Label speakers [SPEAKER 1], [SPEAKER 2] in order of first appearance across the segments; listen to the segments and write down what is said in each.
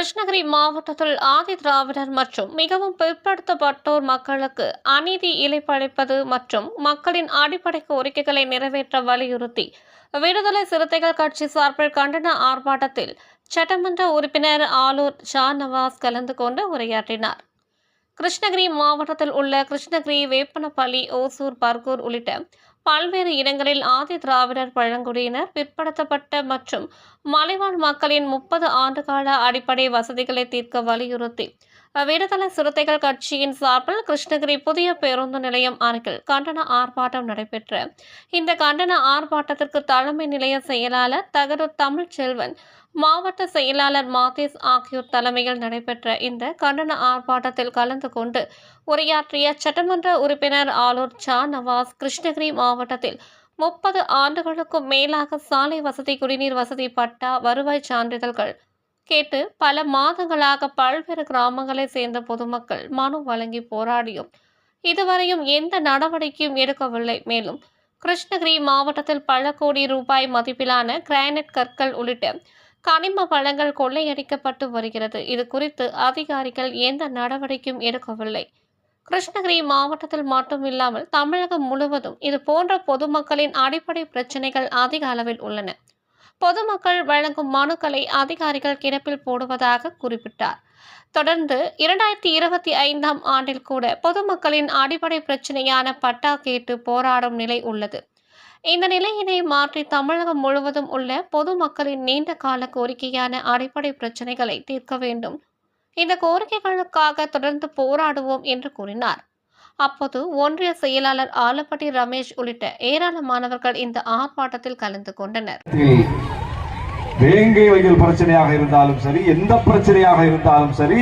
[SPEAKER 1] கிருஷ்ணகிரி மாவட்டத்தில் ஆதி திராவிடர் மற்றும் மிகவும் பிற்படுத்தப்பட்டோர் மக்களுக்கு அநீதி இழைப்பளிப்பது மற்றும் மக்களின் அடிப்படை கோரிக்கைகளை நிறைவேற்ற வலியுறுத்தி விடுதலை சிறுத்தைகள் கட்சி சார்பில் கண்டன ஆர்ப்பாட்டத்தில் சட்டமன்ற உறுப்பினர் ஆலூர் ஷா நவாஸ் கலந்து கொண்டு உரையாற்றினார். கிருஷ்ணகிரி மாவட்டத்தில் உள்ள கிருஷ்ணகிரி வேப்பனப்பள்ளி ஓசூர் பர்கூர் உள்ளிட்ட பல்வேறு இடங்களில் ஆதி திராவிடர் பழங்குடியினர் பிற்படுத்தப்பட்ட மற்றும் மலைவாழ் மக்களின் முப்பது ஆண்டுகால அடிப்படை வசதிகளை தீர்க்க வலியுறுத்தி விடுதலை சிறுத்தைகள் கட்சியின் சார்பில் கிருஷ்ணகிரி புதிய பேருந்து நிலையம் அருகில் கண்டன ஆர்ப்பாட்டம் நடைபெற்ற இந்த கண்டன ஆர்ப்பாட்டத்திற்கு தலைமை நிலைய செயலாளர் தகரு தமிழ்ச்செல்வன் மாவட்ட செயலாளர் மாதேஸ் ஆகியோர் தலைமையில் நடைபெற்ற இந்த கண்டன ஆர்ப்பாட்டத்தில் கலந்து கொண்டு உரையாற்றிய சட்டமன்ற உறுப்பினர் ஆலூர் சா. நவாஸ் கிருஷ்ணகிரி மாவட்டத்தில் முப்பது ஆண்டுகளுக்கும் மேலாக சாலை வசதி குடிநீர் வசதி பட்டா வருவாய் சான்றிதழ்கள் கேட்டு பல மாதங்களாக பல்வேறு கிராமங்களை சேர்ந்த பொதுமக்கள் மனு வழங்கி போராடியும் இதுவரையும் எந்த நடவடிக்கையும் எடுக்கவில்லை. மேலும் கிருஷ்ணகிரி மாவட்டத்தில் பல கோடி ரூபாய் மதிப்பிலான கிரானைட் கற்கள் உள்ளிட்ட கனிம வளங்கள் கொள்ளையடிக்கப்பட்டு வருகிறது. இது குறித்து அதிகாரிகள் எந்த நடவடிக்கையும் எடுக்கவில்லை. கிருஷ்ணகிரி மாவட்டத்தில் மட்டும் இல்லாமல் தமிழகம் முழுவதும் இது போன்ற பொதுமக்களின் அடிப்படை பிரச்சனைகள் அதிக அளவில் உள்ளன. பொதுமக்கள் வழங்கும் மனுக்களை அதிகாரிகள் கிடப்பில் போடுவதாக குறிப்பிட்டார். தொடர்ந்து இரண்டாயிரத்தி இருபத்தி ஐந்தாம் ஆண்டில் கூட பொதுமக்களின் அடிப்படை பிரச்சனையான பட்டா கேட்டு போராடும் நிலை உள்ளது. இந்த நிலையினை மாற்றி தமிழகம் முழுவதும் உள்ள பொதுமக்களின் நீண்ட கால கோரிக்கையான அடிப்படை பிரச்சனைகளை தீர்க்க வேண்டும். இந்த கோரிக்கைகளுக்காக தொடர்ந்து போராடுவோம் என்று கூறினார். அப்போது ஒன்றிய செயலாளர் ஆலப்பட்டி ரமேஷ் உள்ளிட்ட ஏராளமானவர்கள் இந்த ஆர்ப்பாட்டத்தில் கலந்து கொண்டனர்.
[SPEAKER 2] வேங்கை வயல் பிரச்சனையாக இருந்தாலும் சரி எந்த பிரச்சனையாக இருந்தாலும் சரி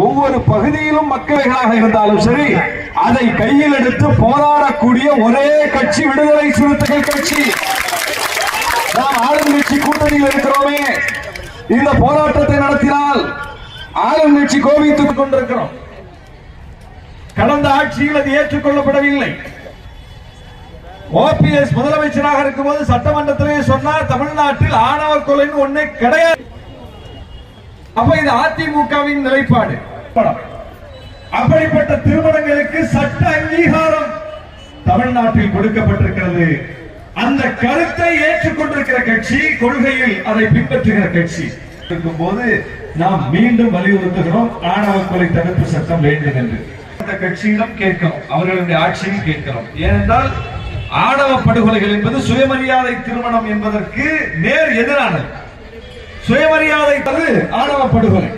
[SPEAKER 2] ஒவ்வொரு பகுதியிலும் மக்களைகளாக இருந்தாலும் சரி அதை கையில் எடுத்து போராடக்கூடிய ஒரே கட்சி விடுதலை சிறுத்தைகள் கட்சி. நாம் ஆளுங்கட்சி கூட்டணியில் இருக்கிறோமே. இந்த போராட்டத்தை நடத்தினால் ஆளுங்கட்சி கோபித்துக் கொண்டிருக்கிறோம். கடந்த ஆட்சியில் அது ஏற்றுக்கொள்ளப்படவில்லை. ஓபிஎஸ் முதலமைச்சராக இருக்கும்போது சட்டமன்றத்திலே சொன்னார் தமிழ்நாட்டில் ஆணவ கொலைன்னு ஒண்ணே கிடையாது. அப்ப இது அதிமுகவின் நிலைப்பாடு. அப்படிப்பட்ட திருமணங்களுக்கு சட்ட அங்கீகாரம் தமிழ்நாட்டில் கொடுக்கப்பட்டிருக்கிறது. அந்த கருத்தை ஏற்றுக்கொண்டிருக்கிற கட்சி கொள்கையில் அதை பின்பற்றுகிற கட்சி. இருக்கும்போது நாம் மீண்டும் வலியுறுத்துகிறோம். ஆணவ கொலை தடுப்பு சட்டம் வேண்டும் என்று. அந்த கட்சியிடம் கேட்கிறோம். அவர்களுடைய ஆட்சியும் கேட்கிறோம். ஏனென்றால் ஆணவ படுகொலைகள் என்பது சுயமரியாதை திருமணம் என்பதற்கு நேர் எதிரானது. சுயமரியாதை அது ஆணவ படுகொலை.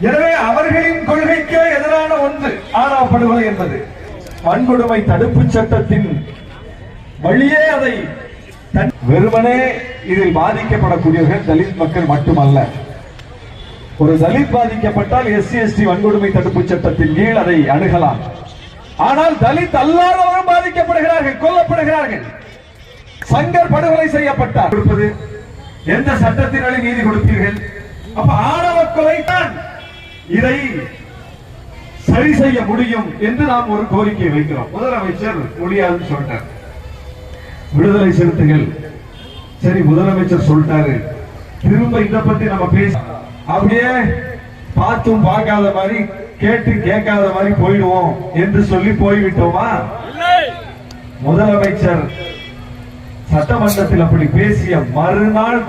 [SPEAKER 2] எனவே அவர்களின் கொள்கைக்கு எதிரான ஒன்று ஆணவ படுகொலை என்பது. வன்கொடுமை தடுப்பு சட்டத்தின் வழியே அதை தன்- வெறுமனே இதில் பாதிக்கப்படக்கூடியவர்கள் தலித் மக்கள் மட்டுமல்ல. ஒரு தலித் பாதிக்கப்பட்டால் எஸ்சி எஸ்டி வன்கொடுமை தடுப்பு சட்டத்தின் கீழ் அதை அணுகலாம். ஆனால் தலித் அல்லாதவரும் பாதிக்கப்படுகிறார்கள் கொல்லப்படுகிறார்கள். சங்கர் படுகொலை செய்யப்பட்டார். கொடுப்பது எந்த சட்டத்தினாலே நீதி கொடுப்பீர்கள்? அப்ப ஆணவ கொலை தான் இதை சரி செய்ய முடியும் என்று நாம் ஒரு கோரிக்கை வைக்கிறோம். முதலமைச்சர் முடியாதுன்னு சொல்லிட்டார். விடுதலை சிறுத்தைகள். சரி முதலமைச்சர் சொல்லிட்டாரு. திரும்ப இத பத்தி நம்ம பேச அப்படியே பார்த்தும் பார்க்காத மாதிரி கேட்டு கேட்காத மாதிரி போயிடுவோம் என்று சொல்லி போய்விட்டோமா? முதலமைச்சர் சட்டமன்றத்தில் அப்படி பேசிய மறுநாள்